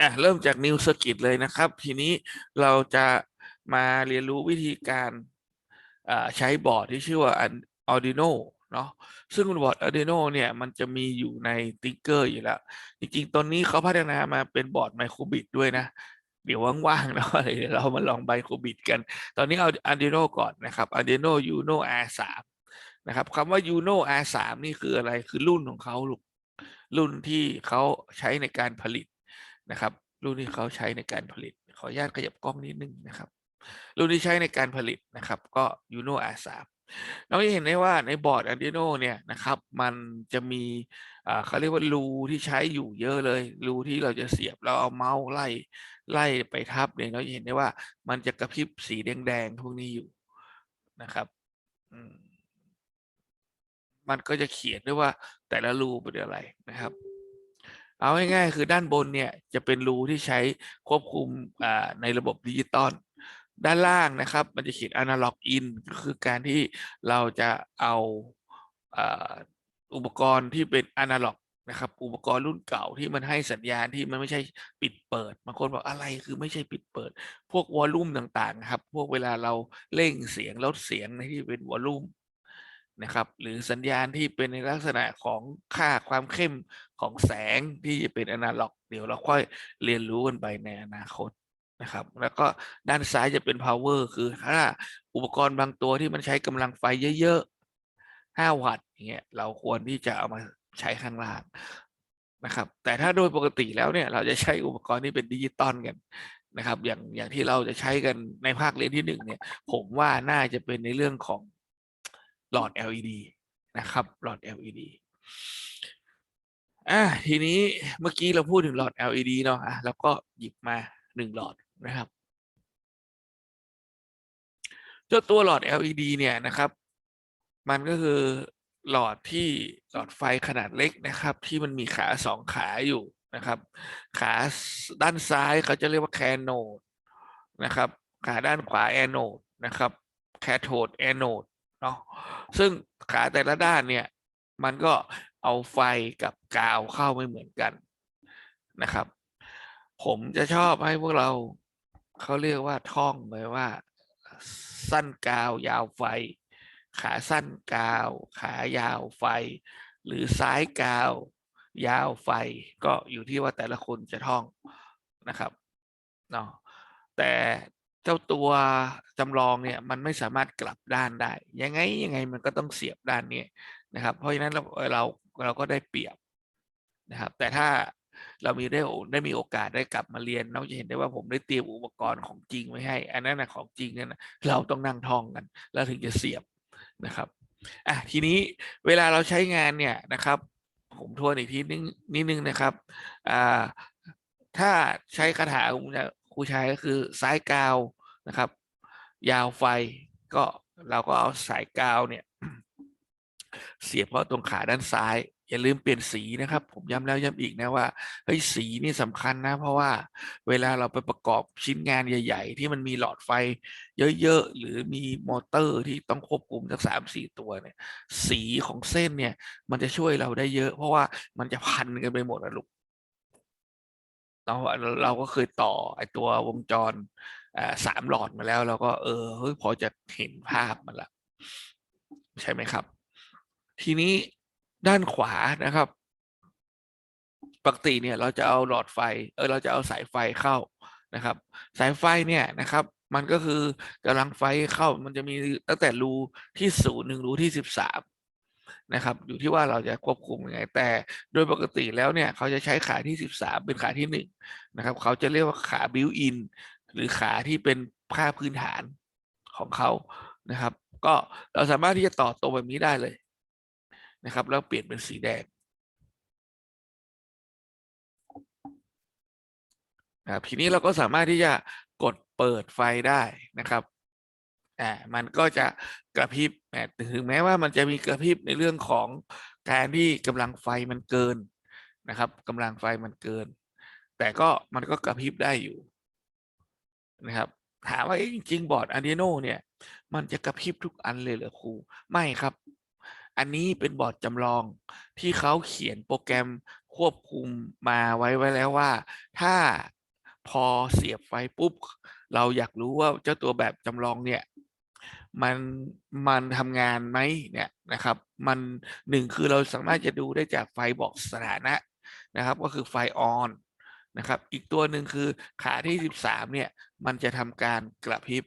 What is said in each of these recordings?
อะเริ่มจาก New Circuit เลยนะครับ ทีนี้เราจะมาเรียนรู้วิธีการใช้บอร์ดที่ชื่อว่า Arduino เนาะซึ่งบอร์ด Arduino เนี่ยมันจะมีอยู่ใน Tinker อยู่แล้ว จริงๆตอนนี้เขาพัฒนามาเป็นบอร์ดไมโครบิตด้วยนะ เดี๋ยวว่างๆแล้วอะไรเดี๋ยวเรามาลองไมโครบิตกัน ตอนนี้เอา Arduino ก่อนนะครับ Arduino Uno R3 นะครับคำว่า Uno R3 นี่คืออะไรคือรุ่นของเขาลูกรุ่นที่เขาใช้ในการผลิต นะครับรุ่นที่เขาใช้ในการผลิต ขออนุญาตขยับกล้องนิดนึงนะครับ รุ่นที่ใช้ในการผลิตนะครับ ก็ Uno R3 เราจะเห็นได้ว่าในบอร์ด Arduino เนี่ยนะครับ มันจะมีอ่าเขาเรียกว่ารูที่ใช้อยู่เยอะเลยรูที่เราจะเสียบแล้วเอาเมาส์ไล่ไล่ไปทับเนี่ยเราจะเห็นได้ว่ามันจะกระพริบสีแดงๆพวกนี้อยู่นะครับอืมมันก็จะเขียนด้วยว่าแต่ละรูเป็นอะไรนะครับ เอาง่ายๆคือด้านบนเนี่ยจะเป็นรูที่ใช้ควบคุมในระบบดิจิตอลด้านล่างนะครับ มันจะเขียน analog in ก็คือการที่เราจะเอาอุปกรณ์ที่เป็น analog นะครับ อุปกรณ์รุ่นเก่าที่มันให้สัญญาณที่มันไม่ใช่ปิดเปิดบางคนบอกอะไรคือไม่ใช่ปิดเปิด พวกวอลลุ่มต่างๆ ครับ พวกเวลาเราเร่งเสียงลดเสียงในที่เป็นวอลลุ่ม นะครับ หรือสัญญาณที่เป็นในลักษณะของค่าความเข้มของแสงที่จะเป็นอนาล็อก เดี๋ยวเราค่อยเรียนรู้กันไปในอนาคตนะครับ แล้วก็ด้านซ้ายจะเป็น power คือถ้าอุปกรณ์บางตัวที่มันใช้กำลังไฟเยอะๆ 5 วัตต์อย่างเงี้ยเราควรที่จะเอามาใช้ข้างล่างนะครับ แต่ถ้าโดยปกติแล้วเนี่ยเราจะใช้อุปกรณ์ที่เป็นดิจิตอลกันนะครับ อย่างอย่างที่เราจะใช้กันในภาคเรียนที่หนึ่งเนี่ย ผมว่าน่าจะเป็นในเรื่องของ หลอด LED นะครับ หลอด LED อะทีนี้เมื่อกี้เราพูดถึงหลอด LED เนาะอะแล้วก็หยิบมาหนึ่งหลอดนะครับเจ้าตัวหลอด LED เนี่ยนะครับ มันก็คือหลอดที่หลอดไฟขนาดเล็กนะครับ ที่มันมีขาสองขาอยู่นะครับ ขาด้านซ้ายเขาจะเรียกว่าแคนโนดนะครับ ขาด้านขวาแอนโนดนะครับแคโทดแอนโนด เนาะซึ่งขาแต่ละด้านเนี่ย มันก็เอาไฟกับกาวเข้าไม่เหมือนกันนะครับ ผมจะชอบให้พวกเราเขาเรียกว่าท่องไว้ว่า สั้นกาวยาวไฟ ขาสั้นกาว ขายาวไฟ หรือซ้ายกาว ยาวไฟ ก็อยู่ที่ว่าแต่ละคนจะท่องนะครับเนาะแต่ เจ้าตัวจำลองเนี่ยมันไม่สามารถกลับด้านได้ ยังไงยังไงมันก็ต้องเสียบด้านนี้นะครับ เพราะฉะนั้นเราเราเราก็ได้เปรียบนะครับ แต่ถ้าเรามีได้ได้มีโอกาสได้กลับมาเรียนเราจะเห็นได้ว่าผมได้เตรียมอุปกรณ์ของจริงไว้ให้ อันนั้นนะของจริงนั่นนะเราต้องนั่งท่องกัน แล้วถึงจะเสียบนะครับอะทีนี้เวลาเราใช้งานเนี่ยนะครับ ผมทวนอีกทีนึงนิดนึงนะครับอ่าถ้าใช้คาถาผมจะ ครูใช้ก็คือซ้ายกาวนะครับ ยาวไฟก็เราก็เอาสายกาวเนี่ย เสียบเข้าตรงขาด้านซ้าย อย่าลืมเปลี่ยนสีนะครับ ผมย้ำแล้วย้ำอีกนะว่าเฮ้ยสีนี่สำคัญนะ เพราะว่าเวลาเราไปประกอบชิ้นงานใหญ่ ๆ ที่มันมีหลอดไฟ เยอะๆ หรือมีมอเตอร์ที่ต้องควบคุมทั้งสามสี่ตัวเนี่ย สีของเส้นเนี่ย มันจะช่วยเราได้เยอะ เพราะว่ามันจะพันกันไปหมดนะลูก เราเราก็เคยต่อไอตัววงจรสามหลอดมาแล้วเราก็เออเฮ้ยพอจะเห็นภาพมันละใช่ไหมครับ ทีนี้ด้านขวานะครับ ปกติเนี่ยเราจะเอาหลอดไฟ เออเราจะเอาสายไฟเข้านะครับ สายไฟเนี่ยนะครับ มันก็คือกำลังไฟเข้ามันจะมีตั้งแต่รูที่ศูนย์หนึ่งรูที่สิบสาม นะครับ อยู่ที่ว่าเราจะควบคุมยังไง แต่โดยปกติแล้วเนี่ย เขาจะใช้ขาที่สิบสามเป็นขาที่หนึ่งนะครับ เขาจะเรียกว่าขาบิวอินหรือขาที่เป็นค่าพื้นฐานของเขานะครับ ก็เราสามารถที่จะต่อตรงแบบนี้ได้เลยนะครับ แล้วเปลี่ยนเป็นสีแดงนะครับทีนี้เราก็สามารถที่จะกดเปิดไฟได้นะครับอ่ามันก็จะ กระพริบถึงแม้ว่ามันจะมีกระพริบในเรื่องของการที่กำลังไฟมันเกินนะครับกำลังไฟมันเกิน แต่ก็มันก็กระพริบได้อยู่นะครับ ถามว่าจริงๆบอร์ด Arduino เนี่ย มันจะกระพริบทุกอันเลยเหรอครูไม่ครับ อันนี้เป็นบอร์ดจำลองที่เขาเขียนโปรแกรมควบคุมมาไว้ไว้แล้วว่า ถ้าพอเสียบไฟปุ๊บ เราอยากรู้ว่าเจ้าตัวแบบจำลองเนี่ย มันมันทำงานไหมเนี่ยนะครับ มันหนึ่งคือเราสามารถจะดูได้จากไฟบอกสถานะนะครับ ก็คือไฟออนนะครับ อีกตัวหนึ่งคือขาที่สิบสามเนี่ย มันจะทำการกระพริบ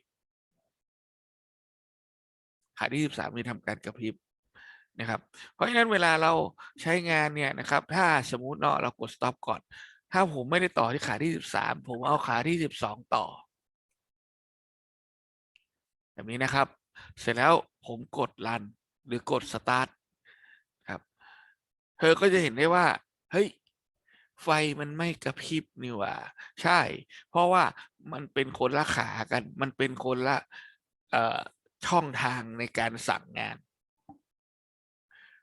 ขาที่สิบสามนี่ทำการกระพริบนะครับ เพราะฉะนั้นเวลาเราใช้งานเนี่ยนะครับ ถ้าสมมุติเนาะเรากด stop ก่อน ถ้าผมไม่ได้ต่อที่ขาที่สิบสามผมเอาขาที่สิบสองต่อ แบบนี้นะครับ เสร็จแล้วผมกดรันหรือกด start ครับ เธอก็จะเห็นได้ว่า เฮ้ย ไฟมันไม่กระพริบนี่ว่า ใช่ เพราะว่ามันเป็นคนละขากัน มันเป็นคนละช่องทางในการสั่งงาน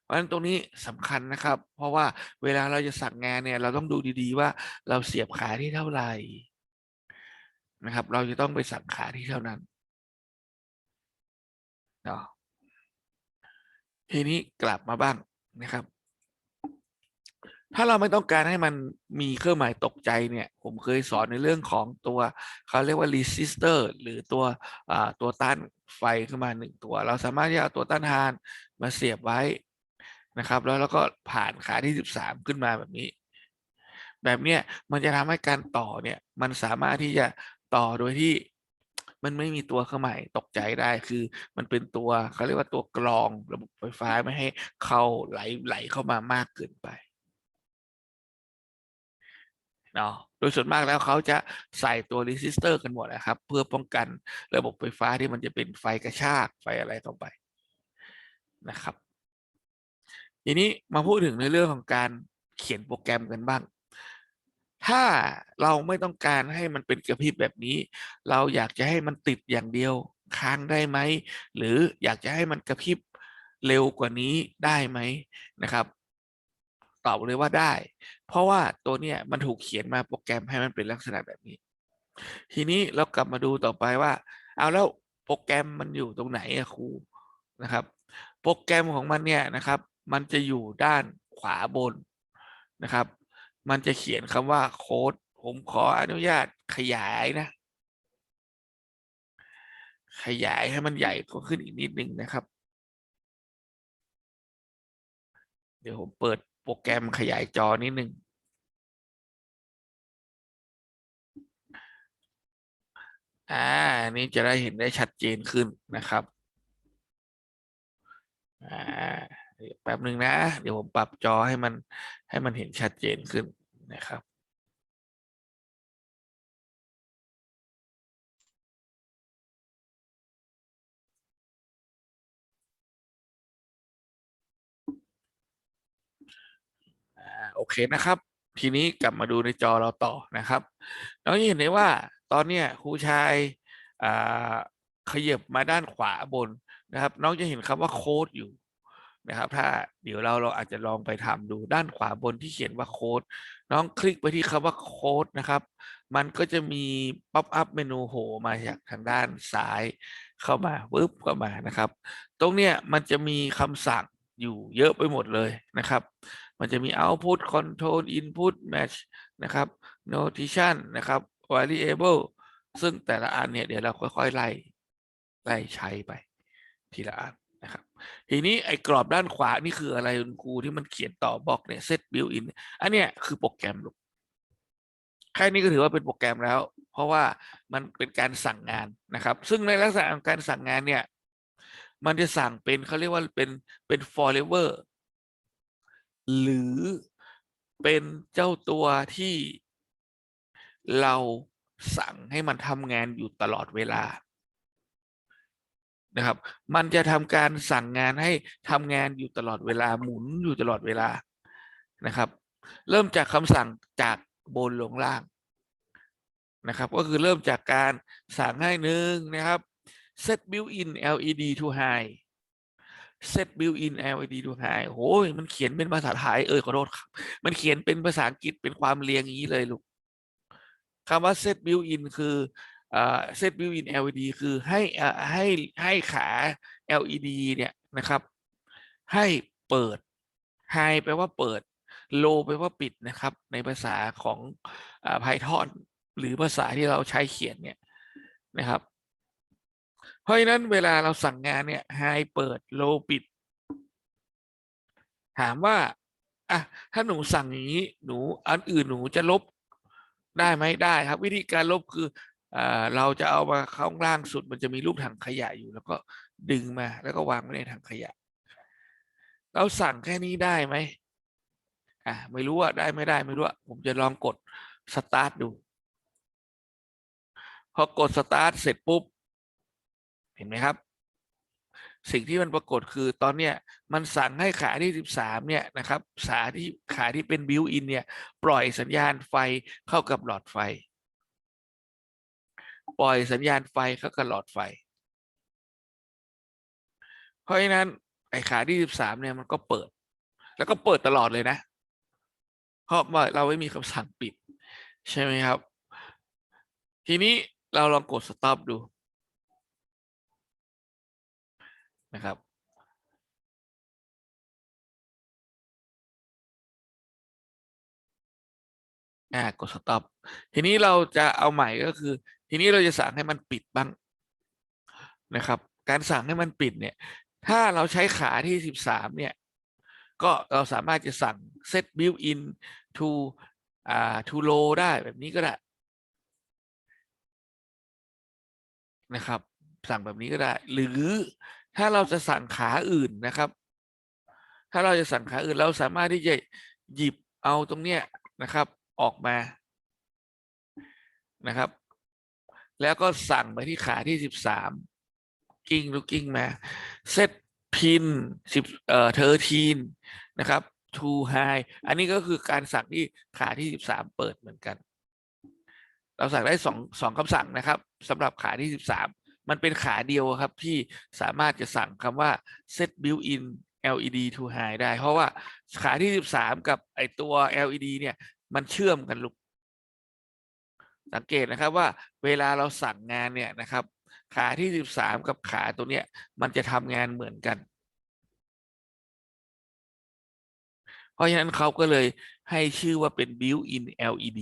เพราะฉะนั้นตรงนี้สำคัญนะครับ เพราะว่าเวลาเราจะสั่งงานเนี่ย เราต้องดูดีๆว่าเราเสียบขาที่เท่าไหร่นะครับ เราจะต้องไปสั่งขาที่เท่านั้น เนาะทีนี้กลับมาบ้างนะครับ ถ้าเราไม่ต้องการให้มันมีเครื่องหมายตกใจเนี่ย ผมเคยสอนในเรื่องของตัวเขาเรียกว่า resistor หรือตัวตัวต้านไฟขึ้นมาหนึ่งตัว เราสามารถที่จะเอาตัวต้านทานมาเสียบไว้นะครับ แล้วเราก็ผ่านขาที่สิบสามขึ้นมาแบบนี้ แบบเนี้ยมันจะทำให้การต่อเนี่ย มันสามารถที่จะต่อโดยที่ มันไม่มีตัวเครื่องหมายตกใจได้คือ มันเป็นตัวเขาเรียกว่าตัวกรองระบบไฟฟ้าไม่ให้เข้าไหลไหลเข้ามามากเกินไปเนาะโดยส่วนมากแล้วเขาจะใส่ตัวรีสิสเตอร์กันหมดนะครับ เพื่อป้องกันระบบไฟฟ้าที่มันจะเป็นไฟกระชากไฟอะไรต่อไปนะครับ ทีนี้มาพูดถึงในเรื่องของการเขียนโปรแกรมกันบ้าง ถ้าเราไม่ต้องการให้มันเป็นกระพริบแบบนี้ เราอยากจะให้มันติดอย่างเดียวค้างได้ไหม หรืออยากจะให้มันกระพริบเร็วกว่านี้ได้ไหมนะครับ ตอบเลยว่าได้ เพราะว่าตัวเนี้ยมันถูกเขียนมาโปรแกรมให้มันเป็นลักษณะแบบนี้ ทีนี้เรากลับมาดูต่อไปว่า เอาแล้วโปรแกรมมันอยู่ตรงไหนอะครูนะครับ โปรแกรมของมันเนี่ยนะครับ มันจะอยู่ด้านขวาบนนะครับ มันจะเขียนคำว่าโค้ดผมขออนุญาตขยายนะ ขยายให้มันใหญ่ก็ขึ้นอีกนิดนึงนะครับ เดี๋ยวผมเปิดโปรแกรมขยายจอนิดนึงอ่า นี่จะได้เห็นได้ชัดเจนขึ้นนะครับ อ่า แป๊บหนึ่งนะ เดี๋ยวผมปรับจอให้มันให้มันเห็นชัดเจนขึ้นนะครับโอเคนะครับ ทีนี้กลับมาดูในจอเราต่อนะครับเราจะเห็นได้ว่าตอนเนี้ยครูชายขยับมาด้านขวาบนนะครับ น้องจะเห็นคำว่าโค้ดอยู่ นะครับ ถ้าเดี๋ยวเราเราอาจจะลองไปทำดูด้านขวาบนที่เขียนว่าโค้ดน้องคลิกไปที่คำว่าโค้ดนะครับ มันก็จะมีป๊อปอัพเมนูโผล่มาจากทางด้านซ้ายเข้ามาปึ๊บเข้ามานะครับ ตรงเนี้ยมันจะมีคำสั่งอยู่เยอะไปหมดเลยนะครับ มันจะมี output control input match นะครับ notation นะครับ variable ซึ่งแต่ละอันเนี่ยเดี๋ยวเราค่อยๆไล่ไล่ใช้ไปทีละอัน ทีนี้ไอ้กรอบด้านขวานี่คืออะไรคุณครูที่มันเขียนต่อบล็อกเนี่ย set built in อันเนี้ยคือโปรแกรมลูกแค่นี้ก็ถือว่าเป็นโปรแกรมแล้ว เพราะว่ามันเป็นการสั่งงานนะครับ ซึ่งในลักษณะของการสั่งงานเนี่ย มันจะสั่งเป็นเขาเรียกว่าเป็นเป็น forever หรือเป็นเจ้าตัวที่เราสั่งให้มันทำงานอยู่ตลอดเวลา นะครับ มันจะทำการสั่งงานให้ทำงานอยู่ตลอดเวลาหมุนอยู่ตลอดเวลานะครับ เริ่มจากคำสั่งจากบนลงล่างนะครับ ก็คือเริ่มจากการสั่งให้หนึ่งนะครับ set built-in LED to high set built-in LED to high โอ้ยมันเขียนเป็นภาษาไทยเออขอโทษครับมันเขียนเป็นภาษาอังกฤษเป็นความเรียงอย่างนี้เลยลูกคำว่า set built-in คือ อ่า set built-in LED คือให้ให้ให้ขา LED เนี่ยนะครับ ให้เปิด high แปลว่าเปิด low แปลว่าปิดนะครับ ในภาษาของอ่า Python หรือภาษาที่เราใช้เขียนเนี่ยนะครับ เพราะฉะนั้นเวลาเราสั่งงานเนี่ย high เปิด low ปิด ถามว่าอะถ้าหนูสั่งอย่างนี้หนูอันอื่นหนูจะลบได้ไหมได้ครับ วิธีการลบคือ เราจะเอามาข้างล่างสุดมันจะมีรูปถังขยะอยู่แล้วก็ดึงมาแล้วก็วางไว้ในถังขยะ เราสั่งแค่นี้ได้ไหมอะไม่รู้ว่าได้ไม่ได้ไม่รู้อะผมจะลองกดสตาร์ทดู พอกดสตาร์ทเสร็จปุ๊บ เห็นไหมครับ สิ่งที่มันปรากฏคือตอนเนี้ยมันสั่งให้ขาที่สิบสามเนี่ยนะครับขาที่ขาที่เป็นบิวอินเนี่ย ปล่อยสัญญาณไฟเข้ากับหลอดไฟ ปล่อยสัญญาณไฟเข้ากับหลอดไฟ เพราะฉะนั้นไอ้ขาที่สิบสามเนี่ยมันก็เปิด แล้วก็เปิดตลอดเลยนะ เพราะว่าเราไม่มีคำสั่งปิด ใช่ไหมครับ ทีนี้เราลองกด stop ดูนะครับอ่ากด stop ทีนี้เราจะเอาใหม่ก็คือ ทีนี้เราจะสั่งให้มันปิดบ้างนะครับ การสั่งให้มันปิดเนี่ย ถ้าเราใช้ขาที่สิบสามเนี่ย ก็เราสามารถจะสั่ง set build in to อ่า to low ได้แบบนี้ก็ได้นะครับ สั่งแบบนี้ก็ได้ หรือถ้าเราจะสั่งขาอื่นนะครับ ถ้าเราจะสั่งขาอื่นเราสามารถที่จะหยิบเอาตรงเนี้ยนะครับ ออกมานะครับ แล้วก็สั่งไปที่ขาที่สิบสามกิ้งลูกกิ้งมาเซตพินสิบเอ่อเทอร์ทีนนะครับ to high อันนี้ก็คือการสั่งที่ขาที่สิบสามเปิดเหมือนกัน เราสั่งได้สองสองคำสั่งนะครับสำหรับขาที่สิบสามมันเป็นขาเดียวครับที่สามารถจะสั่งคำว่า set built in LED to high ได้ เพราะว่าขาที่สิบสามกับไอตัว LED เนี่ย มันเชื่อมกันลูก สังเกตนะครับว่าเวลาเราสั่งงานเนี่ยนะครับ ขาที่สิบสามกับขาตัวเนี้ยมันจะทำงานเหมือนกัน เพราะฉะนั้นเขาก็เลยให้ชื่อว่าเป็น built in LED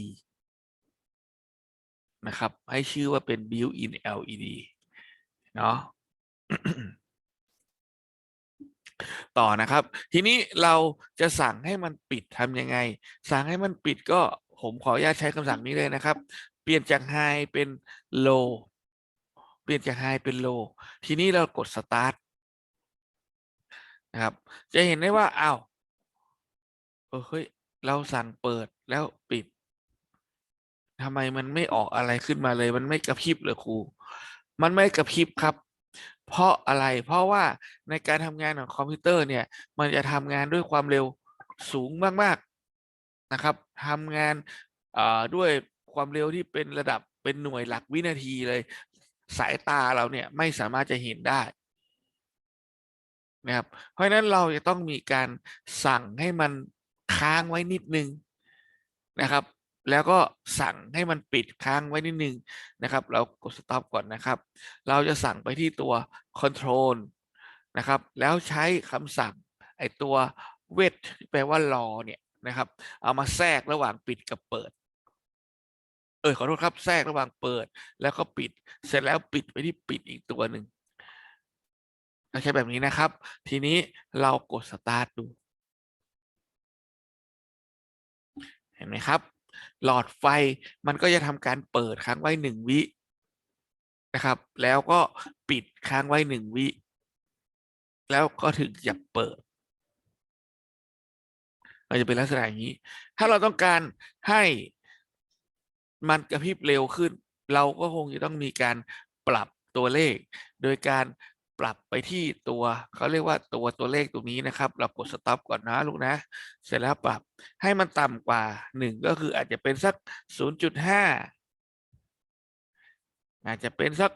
นะครับ ให้ชื่อว่าเป็น built in LED เนาะต่อนะครับ ทีนี้เราจะสั่งให้มันปิดทำยังไง สั่งให้มันปิดก็ผมขออนุญาตใช้คำสั่งนี้เลยนะครับ ปลี่ยนจาก high เป็น low เปลี่ยนจาก high เป็น low ทีนี้เรากด start นะครับ จะเห็นได้ว่าอ้าวเออเฮ้ย เราสั่งเปิดแล้วปิดทำไมมันไม่ออกอะไรขึ้นมาเลย มันไม่กระพริบเลยครู มันไม่กระพริบครับ เพราะอะไร เพราะว่าในการทำงานของคอมพิวเตอร์เนี่ย มันจะทำงานด้วยความเร็วสูงมาก ๆ นะครับทำงานด้วย ความเร็วที่เป็นระดับเป็นหน่วยหลักวินาทีเลย สายตาเราเนี่ยไม่สามารถจะเห็นได้นะครับเพราะฉะนั้นเราจะต้องมีการสั่งให้มันค้างไว้นิดนึงนะครับ แล้วก็สั่งให้มันปิดค้างไว้นิดนึงนะครับ เรากด stop ก่อนนะครับ เราจะสั่งไปที่ตัว control นะครับ แล้วใช้คำสั่งไอตัว wait แปลว่ารอเนี่ยนะครับ เอามาแทรกระหว่างปิดกับเปิด เออขอโทษครับแทรกระหว่างเปิด แล้วก็ปิด เสร็จแล้วปิดไปที่ปิดอีกตัวหนึ่งใช้แบบนี้นะครับ ทีนี้เรากด start ดู เห็นไหมครับ หลอดไฟมันก็จะทำการเปิดค้างไว้หนึ่งวินะครับ แล้วก็ปิดค้างไว้หนึ่งวิ แล้วก็ถึงจะเปิดมันจะเป็นลักษณะอย่างนี้ ถ้าเราต้องการให้ มันกระพริบเร็วขึ้น เราก็คงจะต้องมีการปรับตัวเลข โดยการปรับไปที่ตัวเขาเรียกว่าตัวตัวเลขตรงนี้นะครับ เรากด stop ก่อนนะลูกนะ เสร็จแล้วปรับให้มันต่ำกว่าหนึ่งก็คืออาจจะเป็นสัก 0.5 อาจจะเป็นสัก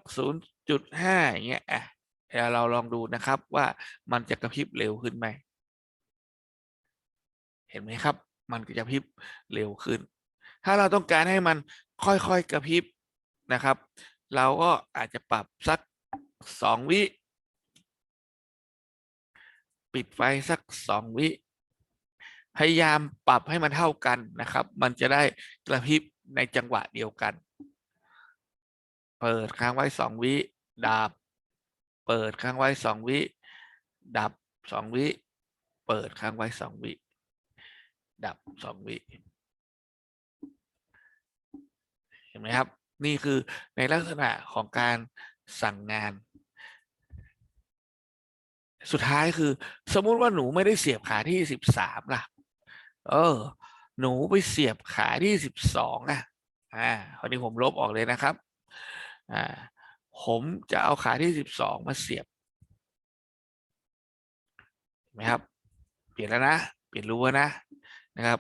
0.5 อย่างเงี้ยอะเดี๋ยวเราลองดูนะครับว่ามันจะกระพริบเร็วขึ้นไหม เห็นไหมครับ มันก็จะพริบเร็วขึ้น ถ้าเราต้องการให้มันค่อยๆกระพริบนะครับ เราก็อาจจะปรับสักสองวิ ปิดไฟสักสองวิ พยายามปรับให้มันเท่ากันนะครับ มันจะได้กระพริบในจังหวะเดียวกัน เปิดค้างไว้สองวิดับ เปิดค้างไว้สองวิ ดับสองวิ เปิดค้างไว้สองวิ ดับสองวิ เห็น ไหมครับ นี่คือในลักษณะของการสั่งงาน สุดท้ายคือ สมมุติว่าหนูไม่ได้เสียบขาที่สิบสามล่ะ เออ หนูไปเสียบขาที่สิบสองอะ อ่าคราวนี้ผมลบออกเลยนะครับ อ่า ผมจะเอาขาที่สิบสองมาเสียบเห็นไหมครับ เปลี่ยนแล้วนะ เปลี่ยนรู้นะนะครับ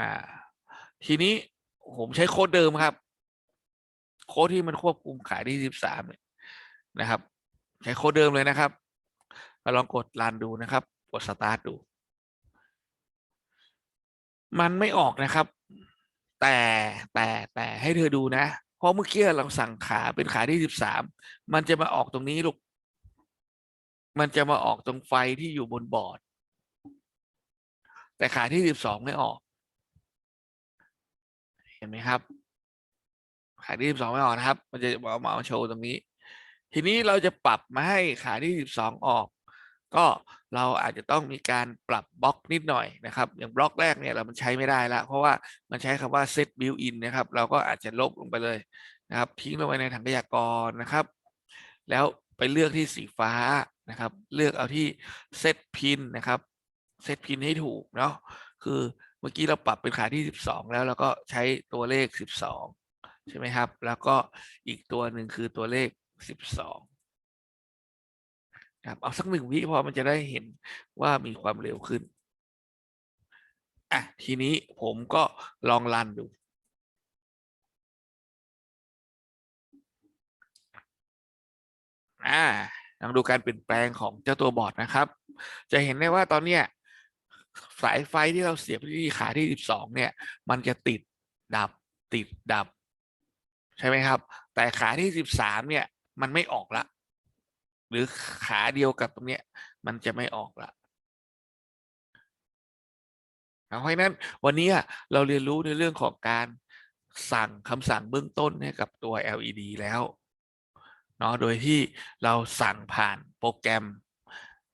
อ่า ทีนี้ผมใช้โค้ดเดิมครับ โค้ดที่มันควบคุมขายที่สิบสามเนี่ยนะครับ ใช้โค้ดเดิมเลยนะครับมาลองกดรันดูนะครับ กดสตาร์ทดู มันไม่ออกนะครับ แต่แต่แต่ให้เธอดูนะ เพราะเมื่อกี้เราสั่งขาเป็นขาที่สิบสามมันจะมาออกตรงนี้ลูก มันจะมาออกตรงไฟที่อยู่บนบอร์ด แต่ขาที่สิบสองไม่ออก เห็นไหมครับ ขายที่สิบสองไม่ออกนะครับ มันจะเอามาโชว์ตรงนี้ ทีนี้เราจะปรับมาให้ขายที่สิบสองออก ก็เราอาจจะต้องมีการปรับบล็อกนิดหน่อยนะครับ อย่างบล็อกแรกเนี่ยเรามันใช้ไม่ได้ละเพราะว่ามันใช้คำว่า set built in นะครับ เราก็อาจจะลบลงไปเลยนะครับ ทิ้งลงไปในถังขยะกรนะครับ แล้วไปเลือกที่สีฟ้านะครับ เลือกเอาที่ set pin นะครับ set pin ให้ถูกเนาะคือเมื่อกี้เราปรับเป็นขายที่สิบสองแล้วเราก็ใช้ตัวเลขสิบสอง ใช่ไหมครับ แล้วก็อีกตัวหนึ่งคือตัวเลขสิบสองครับเอาสักหนึ่งวิพอมันจะได้เห็นว่ามีความเร็วขึ้นอะทีนี้ผมก็ลองรันดูอ่าลองดูการเปลี่ยนแปลงของเจ้าตัวบอร์ดนะครับ จะเห็นได้ว่าตอนเนี้ยสายไฟที่เราเสียบที่ขาที่สิบสองเนี่ย มันจะติดดับติดดับ ใช่ไหมครับ แต่ขาที่สิบสามเนี่ย มันไม่ออกละ หรือขาเดียวกับตรงเนี้ย มันจะไม่ออกละเพราะฉะนั้นวันนี้เราเรียนรู้ในเรื่องของการสั่งคำสั่งเบื้องต้นให้กับตัว LED แล้วเนาะโดยที่เราสั่งผ่านโปรแกรม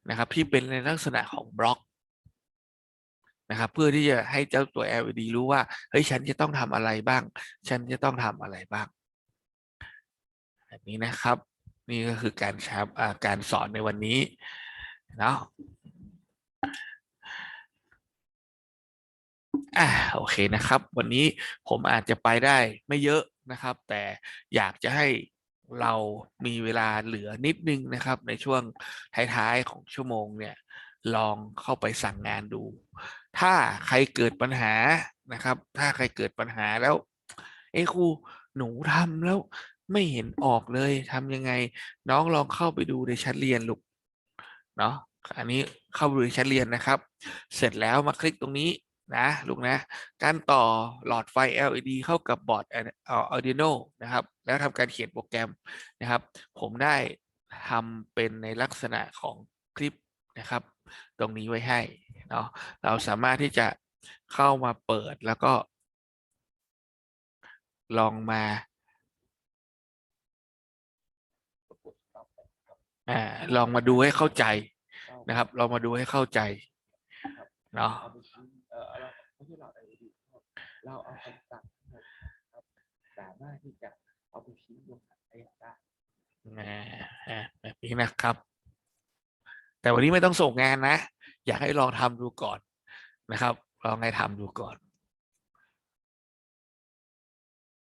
นะครับที่เป็นในลักษณะของบล็อก นะครับ เพื่อที่จะให้เจ้าตัว LED รู้ว่าเฮ้ยฉันจะต้องทำอะไรบ้าง ฉันจะต้องทำอะไรบ้างแบบนี้นะครับ นี่ก็คือการชับการสอนในวันนี้เนาะอ่าโอเคนะครับ วันนี้ผมอาจจะไปได้ไม่เยอะนะครับ แต่อยากจะให้เรามีเวลาเหลือนิดนึงนะครับ ในช่วงท้ายๆของชั่วโมงเนี่ย ลองเข้าไปสั่งงานดู ถ้าใครเกิดปัญหานะครับ ถ้าใครเกิดปัญหาแล้ว เอ้ครูหนูทำแล้วไม่เห็นออกเลยทำยังไง น้องลองเข้าไปดูในชั้นเรียนลูกเนาะอันนี้เข้าไปดูในชั้นเรียนนะครับ เสร็จแล้วมาคลิกตรงนี้นะลูกนะ การต่อหลอดไฟ LED เข้ากับบอร์ด Arduino นะครับ แล้วทำการเขียนโปรแกรมนะครับ ผมได้ทำเป็นในลักษณะของคลิปนะครับ ตรงนี้ไว้ให้เนาะเราสามารถที่จะเข้ามาเปิดแล้วก็ ลองมาอ่าลองมาดูให้เข้าใจนะครับ ลองมาดูให้เข้าใจเนาะเอาไปชี้เออเราไม่ใช่เราไอดีเราเอาคำสั่งนะครับสามารถที่จะเอาไปชี้บนถังขยะได้อ่าอ่าแบบนี้นะครับ แต่วันนี้ไม่ต้องส่งงานนะ อยากให้ลองทำดูก่อนนะครับ ลองให้ทำดูก่อน